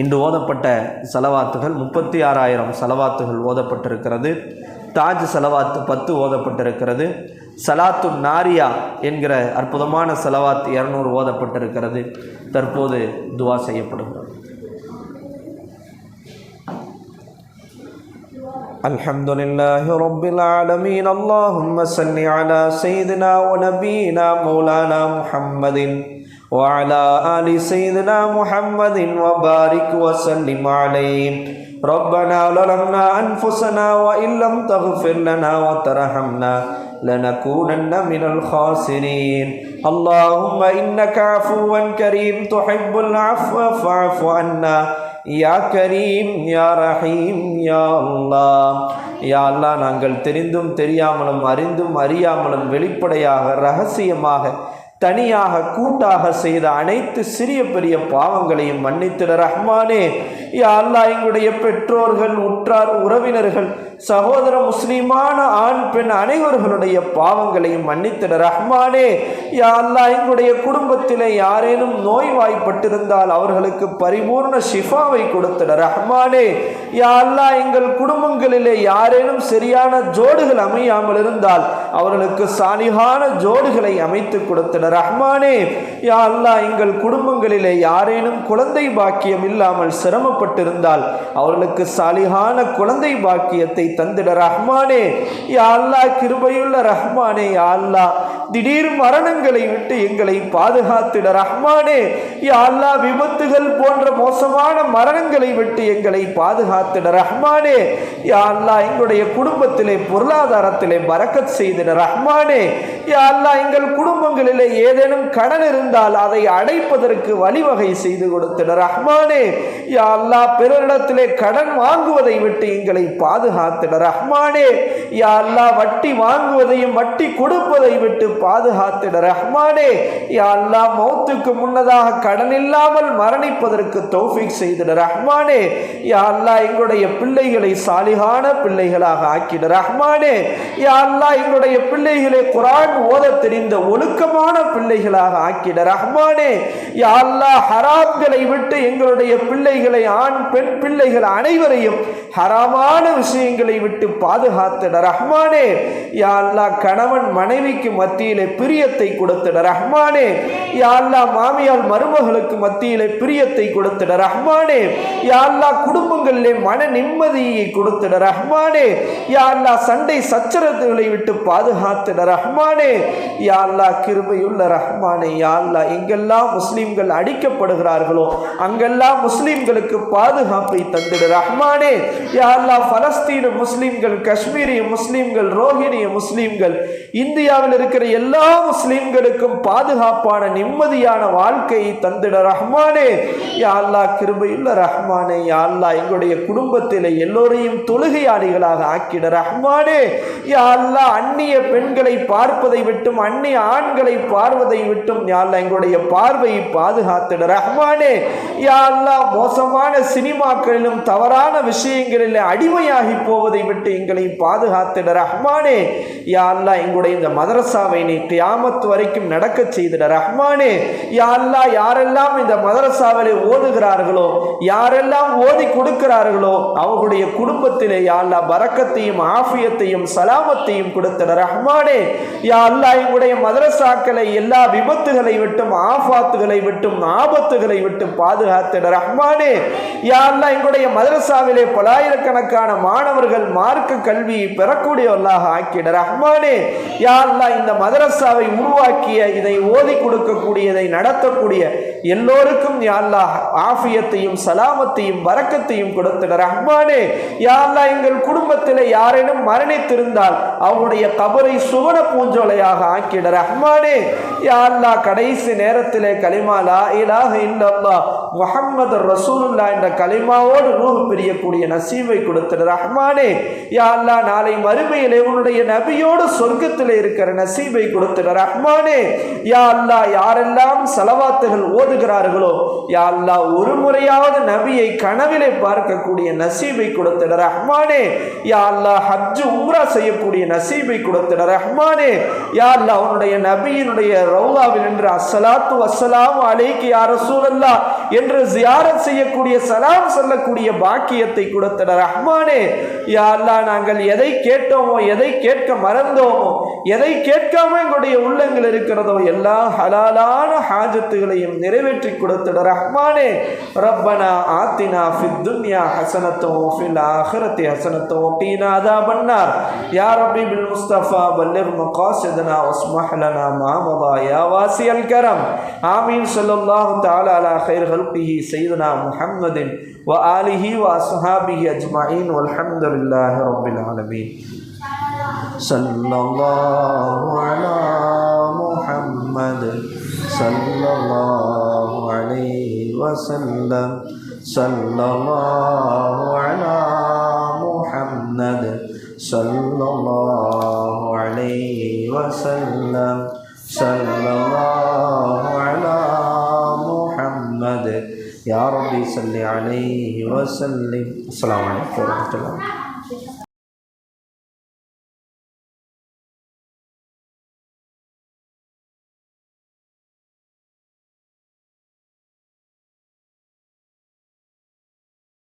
இன்று ஓதப்பட்ட செலவாத்துகள் முப்பத்தி ஆறாயிரம் செலவாத்துகள் ஓதப்பட்டிருக்கிறது தாஜ் செலவாத்து பத்து ஓதப்பட்டிருக்கிறது சலாத்து நாரியா என்கிற அற்புதமான செலவாத் இரநூறு ஓதப்பட்டிருக்கிறது தற்போது துவா செய்யப்படுகிறது الحمد لله رب العالمين اللهم صل على سيدنا ونبينا مولانا محمد وعلى آل سيدنا محمد وبارك وسلم عليه ربنا ظلمنا أنفسنا وإن لم تغفر لنا وترحمنا لنكونن من الخاسرين اللهم إنك عفو كريم تحب العفو فاعف عنا யா கரீம் யா ரஹீம் யா அல்லாஹ் யா அல்லாஹ் நாங்கள் தெரிந்தும் தெரியாமலும் அறிந்தும் அறியாமலும் வெளிப்படையாக ரகசியமாக தனியாக கூட்டாக செய்த அனைத்து சிறிய பெரிய பாவங்களையும் மன்னித்திட ரஹ்மானே. யா அல்லா எங்களுடைய பெற்றோர்கள் உற்றார் உறவினர்கள் சகோதர முஸ்லீமான ஆண் பெண் அனைவர்களுடைய பாவங்களையும் மன்னித்திட ரஹ்மானே. யா அல்லா எங்களுடைய குடும்பத்திலே யாரேனும் நோய்வாய்ப்பட்டிருந்தால் அவர்களுக்கு பரிபூர்ண ஷிஃபாவை கொடுத்திட ரஹ்மானே யா அல்லாஹ் எங்கள் குடும்பங்களிலே யாரேனும் சரியான ஜோடுகள் அமையாமல் இருந்தால் அவர்களுக்கு சாலிகான ஜோடுகளை அமைத்து கொடுத்திட ரஹ்மானே யா அல்லா எங்கள் குடும்பங்களிலே யாரேனும் குழந்தை பாக்கியம் இல்லாமல் சிரமப்பட்டிருந்தால் அவர்களுக்கு சாலிகான குழந்தை பாக்கியத்தை தந்திட. ரஹ்மானே யா அல்லாஹ் கிருபையுள்ள ரஹ்மானே யா அல்லாஹ் திடீர் மரணங்களை விட்டு எங்களை பாதுகாத்திட ரஹ்மானே யா அல்லாஹ் விபத்துகள் போன்ற மோசமான மரணங்களை விட்டு எங்களை பாதுகாத்திட ரஹ்மானே. யா அல்லாஹ் எங்களுடைய குடும்பத்திலே பொருளாதாரத்திலே பறக்கத் செய்திட ரஹ்மானே. யா அல்லா எங்கள் குடும்பங்களிலே ஏதேனும் கடன் இருந்தால் அதை அடைப்பதற்கு வழிவகை செய்து கொடுத்திட ரஹ்மானே. யா அல்லாஹ் பிறரிடத்திலே கடன் வாங்குவதை விட்டு எங்களை பாதுகாத்திட ரஹ்மானே. யா அல்லா வட்டி வாங்குவதையும் வட்டி கொடுப்பதை விட்டு பாதுகாத்திட. ரஹ்மானே யா மௌத்துக்கு முன்னதாக கடன் இல்லாமல் மரணிப்பதற்கு தௌஃபிக் செய்திட. ரஹ்மானே யா அல்லாஹ் எங்களுடைய பிள்ளைகளை சாலிகான பிள்ளைகளாக ஆக்கிட. ரஹ்மானே யா அல்லாஹ் எங்களுடைய பிள்ளைகளை குரான் ஓத தெரிந்த ஒழுக்கமான பிள்ளைகளாக ஆக்கிட. ரஹ்மானே யா அல்லாஹ் ஹராம்களை விட்டு எங்களுடைய பிள்ளைகளை ஆண் பெண் பிள்ளைகள் அனைவரையும் ஹராமான விஷயங்களை விட்டு பாதுகாத்திட. ரஹ்மானே யா அல்லாஹ் கணவன் மனைவிக்கு மத்தியிலே மத்தியிலே பிரியத்தை கொடுத்திட ரஹ்மானே. யாழ்லா மாமியால் மருமகளுக்கு மத்தியிலே பிரியத்தை கொடுத்திட ரஹ்மானே. யாழ்லா குடும்பங்களிலே மன நிம்மதியை கொடுத்திட ரஹ்மானே. யாழ்லா சண்டை சச்சரத்துகளை விட்டு பாதுகாத்திட ரஹ்மானே. யாழ்லா கிருபையுள்ள ரஹ்மானே. யாழ்லா எங்கெல்லாம் முஸ்லீம்கள் அடிக்கப்படுகிறார்களோ அங்கெல்லாம் முஸ்லீம்களுக்கு பாதுகாப்பை தந்திட ரஹ்மானே. யாழ்லா பலஸ்தீன முஸ்லீம்கள் காஷ்மீரிய முஸ்லீம்கள் ரோஹிணிய முஸ்லீம்கள் இந்தியாவில் இருக்கிற எல்லா முஸ்லிம்களுக்கும் பாதுகாப்பான நிம்மதியான வாழ்க்கையை தந்திட ரஹ்மானே. யா அல்லாஹ் கிருபையுள்ள ரஹ்மானே. யா அல்லா எங்களுடைய குடும்பத்தில் எல்லோரையும் தொழுகையாளிகளாக ஆக்கிட ரஹ்மானே. யா அல்லா அந்நிய பெண்களை பார்ப்பதை விட்டும் அந்நிய ஆண்களை பார்வதை விட்டும் யா எங்களுடைய பார்வையை பாதுகாத்திட ரஹ்மானே. யா மோசமான சினிமாக்களிலும் தவறான விஷயங்களில் அடிமையாகி போவதை விட்டு எங்களை பாதுகாத்திட ரஹ்மானே. யா அல்லா எங்களுடைய இந்த மதரசாவை என்னை தியாமத்து வரைக்கும் நடக்க செய்திட. ரஹ்மானே யாரெல்லாம் யாரெல்லாம் இந்த மதரசாவிலே ஓதுகிறார்களோ யாரெல்லாம் ஓதி கொடுக்கிறார்களோ அவர்களுடைய குடும்பத்திலே யா பறக்கத்தையும் ஆஃபியத்தையும் சலாமத்தையும் கொடுத்திட ரஹ்மானே யா எங்களுடைய மதரசாக்களை எல்லா விபத்துகளை விட்டும் ஆஃபாத்துகளை விட்டும் ஆபத்துகளை விட்டும் பாதுகாத்திட ரஹ்மானே யா எங்களுடைய மதரசாவிலே பலாயிரக்கணக்கான மாணவர்கள் மார்க்க கல்வியை பெறக்கூடியவர்களாக ஆக்கிட. ரஹ்மானே யா இந்த மத மதரசாவை உருவாக்கிய இதை ஓதி கொடுக்கக்கூடியதை நடத்தக்கூடிய எல்லோருக்கும் யாழ்லா ஆஃபியத்தையும் சலாமத்தையும் வரக்கத்தையும் கொடுத்திட ரஹ்மானே. யாழ்லா எங்கள் குடும்பத்தில் யாரேனும் மரணித்திருந்தால் அவருடைய கபரை சுவன பூஞ்சோலையாக ஆக்கிட ரஹ்மானே. யா அல்லாஹ் கடைசி நேரத்திலே கலிமா லா இலாஹ முகம்மது முஹம்மது ரசூலுல்லா என்ற கலிமாவோடு ரூஹ் பிரியக்கூடிய நசீவை கொடுத்துரு ரஹ்மானே. யா நாளை மறுமையிலே உன்னுடைய நபியோடு சொர்க்கத்தில் இருக்கிற நசீபை கொடுத்துரு ரஹ்மானே. யா அல்லாஹ் யாரெல்லாம் செலவாத்துகள் ஓதுகிறார்களோ யா அல்லா ஒரு முறையாவது நபியை கனவிலே பார்க்கக்கூடிய நசீபை கொடுத்திட ரஹ்மானே. யா அல்லாஹ் ஹஜ் உம்ரா செய்யக்கூடிய நசீபை கொடுத்திட ரஹ்மானே. யா அல்லாஹ் உன்னுடைய நபியினுடைய ரவுலாவில் என்று அஸ்ஸலாத்து வஸ்ஸலாம் அலைக்கு யா அல்லா என்று ஜியாரத் செய்யக்கூடிய சலாம் சொல்லக்கூடிய பாக்கியத்தை கொடுத்தனர் ரஹ்மானே. யா அல்லாஹ் நாங்கள் எதை கேட்டோமோ எதை கேட்க மறந்தோமோ எதை கேட்காம எங்களுடைய உள்ளங்கள் இருக்கிறதோ எல்லா ஹலாலான ஹாஜத்துகளையும் நிறைவேற்றி கொடுத்திட ரஹ்மானே ரப்பனா ஆத்தினா ஃபித் துன்யா ஹசனத்தோ ஃபில் ஆஹிரத்தி ஹசனத்தோ قنا عذاب النار يا ربي بالمصطفى بلغ مقاصدنا واسمح لنا ما مضى يا واسع الكرم آمين صلى الله تعالى على خير خلقه سيدنا محمد وآله وأصحابه أجمعين والحمد لله رب العالمين. صلى الله على محمد. صلى الله عليه وسلم. صلى الله على محمد. صلى الله عليه وسلم. صلى الله على محمد. يا ربي صل عليه وسلم. السلام عليكم ورحمة الله.